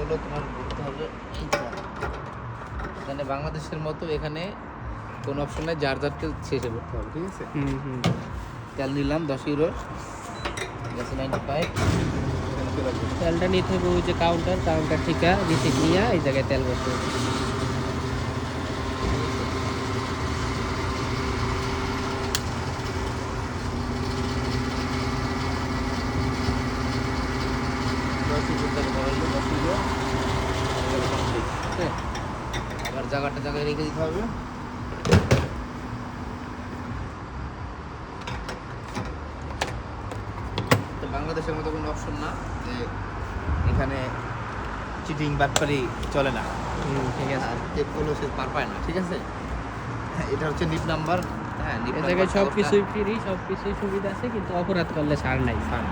হলো তোমার ঘুরতে হবে। মানে বাংলাদেশের মতো এখানে কোনো অপশন নাই যার যার তেল শেষে করতে হবে ঠিক আছে? হুম হুম। তেল নিলাম দশ ইউরোর গেছে নাইনটি ফাইভ তেলটা নিতে হবে ওই যে কাউন্টার কাউন্টার ঠিকা রিসিট নিয়ে এই জায়গায় তেল বসতে হবে দশ ইউরোর তেল ভরা হলো দশ ইউরো এবার জায়গাটা জায়গায় রেখে দিতে হবে তো বাংলাদেশের মতো কোনো অপশন না যে এখানে চিটিং বাটপারি চলে না। ঠিক আছে। আর টেপগুলো সে পার পায় না ঠিক আছে? এটা হচ্ছে নিট নাম্বার হ্যাঁ এ জায়গায় সব কিছুই ফ্রি সব কিছুই সুবিধা আছে কিন্তু অপরাধ করলে ছাড় নাই ফান